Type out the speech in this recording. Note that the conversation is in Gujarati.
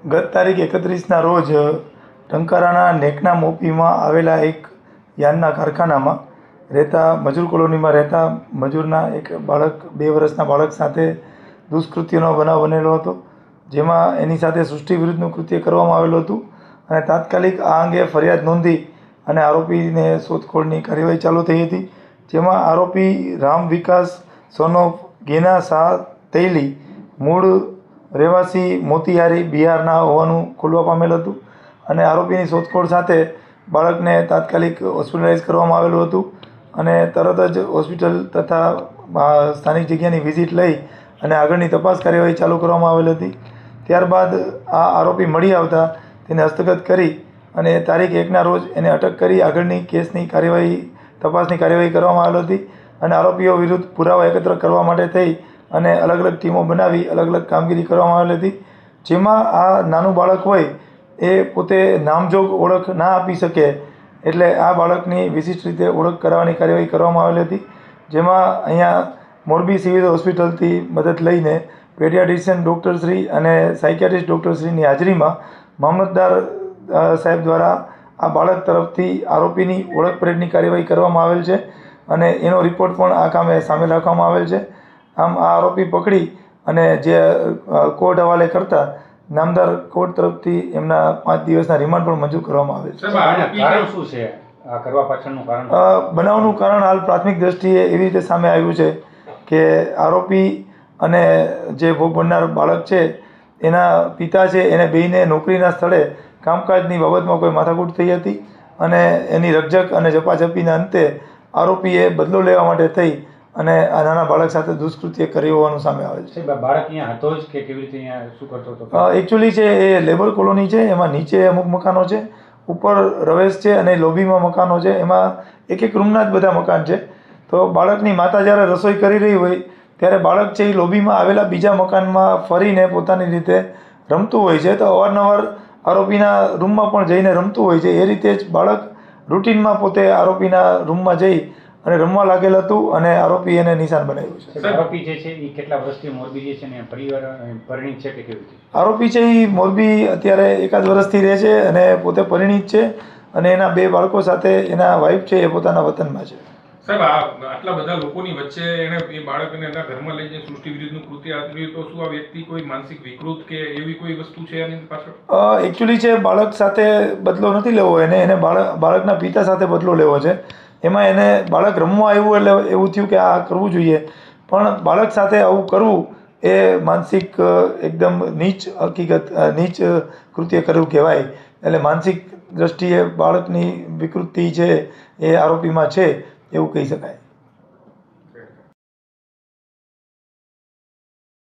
ગત તારીખ એકત્રીસના રોજ ટંકારાના નેકના મોપીમાં આવેલા એક યાનના કારખાનામાં રહેતા મજૂર કોલોનીમાં રહેતા મજૂરના એક બાળક, બે વર્ષના બાળક સાથે દુષ્કૃત્યનો બનાવ બનેલો હતો, જેમાં એની સાથે સૃષ્ટિ વિરુદ્ધનું કૃત્ય કરવામાં આવેલું હતું અને તાત્કાલિક આ અંગે ફરિયાદ નોંધી અને આરોપીને શોધખોળની કાર્યવાહી ચાલુ થઈ હતી, જેમાં આરોપી રામ વિકાસ સોનો ગેના શાહ તૈલી મૂળ રહેવાસી મોતિહારી બિહારના હોવાનું ખુલવા પામેલ હતું અને આરોપીની શોધખોળ સાથે બાળકને તાત્કાલિક હોસ્પિટલાઇઝ કરવામાં આવેલું હતું અને તરત જ હોસ્પિટલ તથા સ્થાનિક જગ્યાની વિઝિટ લઈ અને આગળની તપાસ કાર્યવાહી ચાલુ કરવામાં આવેલ હતી. ત્યારબાદ આ આરોપી મળી આવતા તેને હસ્તગત કરી અને તારીખ એકના રોજ એને અટક કરી આગળની કેસની કાર્યવાહી, તપાસની કાર્યવાહી કરવામાં આવેલ હતી અને આરોપીઓ વિરુદ્ધ પુરાવા એકત્ર કરવા માટે થઈ અને અલગ અલગ ટીમો બનાવી, અલગ અલગ કામગીરી કરવામાં આવેલી હતી. જેમાં આ નાનું બાળક હોય, એ પોતે નામજોગ ઓળખ ના આપી શકે, એટલે આ બાળકની વિશિષ્ટ રીતે ઓળખ કરાવવાની કાર્યવાહી કરવામાં આવેલી હતી. જેમાં અહીંયા મોરબી સિવિલ હોસ્પિટલથી મદદ લઈને પેડિયાટ્રિશિયન ડૉક્ટરશ્રી અને સાયકિયાટ્રિસ્ટ ડૉક્ટરશ્રીની હાજરીમાં મામલતદાર સાહેબ દ્વારા આ બાળક તરફથી આરોપીની ઓળખ પરેડની કાર્યવાહી કરવામાં આવેલ છે અને એનો રિપોર્ટ પણ આ કામે સામેલ રાખવામાં આવેલ છે. આમ આ આરોપી પકડી અને જે કોર્ટ હવાલે કરતા નામદાર કોર્ટ તરફથી એમના પાંચ દિવસના રિમાન્ડ પણ મંજૂર કરવામાં આવે છે. કારણ શું છે? કરવા પાછળનું કારણ? બનાવનું કારણ હાલ પ્રાથમિક દ્રષ્ટિએ એવી રીતે સામે આવ્યું છે કે આરોપી અને જે ભોગ બનનાર બાળક છે એના પિતા છે એને બેયને નોકરીના સ્થળે કામકાજની બાબતમાં કોઈ માથાકૂટ થઈ હતી અને એની રકઝક અને ઝપાઝપીના અંતે આરોપીએ બદલો લેવા માટે થઈ અને આ નાના બાળક સાથે દુષ્કૃત્ય કરી હોવાનું સામે આવે છે. બાળક અહીંયા હતો જ કે કેવી રીતે અહીંયા શું કરતો હતો? એકચ્યુઅલી છે એ લેબર કોલોની છે એમાં નીચે અમુક મકાનો છે ઉપર રવેશ છે અને લોબીમાં મકાનો છે એમાં એક એક રૂમના જ બધા મકાન છે. તો બાળકની માતા જ્યારે રસોઈ કરી રહી હોય ત્યારે બાળક છે એ લોબીમાં આવેલા બીજા મકાનમાં ફરીને પોતાની રીતે રમતું હોય છે. તો અવારનવાર આરોપીના રૂમમાં પણ જઈને રમતું હોય છે. એ રીતે જ બાળક રૂટીનમાં પોતે આરોપીના રૂમમાં જઈ અને રમવા લાગેલ હતું અને આરોપી એને નિશાન બનાવ્યું છે. આરોપી જે છે એ કેટલા વર્ષથી મોરબી જે છે ને પરિવાર પરિણીત છે કે કેવી રીતે? આરોપી છે એ મોરબી અત્યારે એકાદ વર્ષથી રહે છે અને પોતે પરિણીત છે અને એના બે બાળકો સાથે એના વાઈફ છે એ પોતાના વતનમાં છે. સાહેબ આ આટલા બધા લોકોની વચ્ચે એને એ બાળકને એના ઘરમાં લઈ જઈને સૃષ્ટિ વિરુદ્ધનું કૃત્ય આચર્યું તો શું આ વ્યક્તિ કોઈ માનસિક વિકૃત કે એવી કોઈ વસ્તુ છે એની પાછળ? એકચ્યુઅલી છે બાળક સાથે બદલો નથી લેવો એને એને બાળક બાળકના પિતા સાથે બદલો લેવો છે. એમાં એને બાળક રમવા આવ્યું એટલે એવું થયું કે આ કરવું જોઈએ. પણ બાળક સાથે આવું કરવું એ માનસિક એકદમ નીચ હકીકત નીચ કૃત્ય કરવું કહેવાય. એટલે માનસિક દ્રષ્ટિએ બાળકની વિકૃતિ છે એ આરોપીમાં છે, એવું કહી શકાય.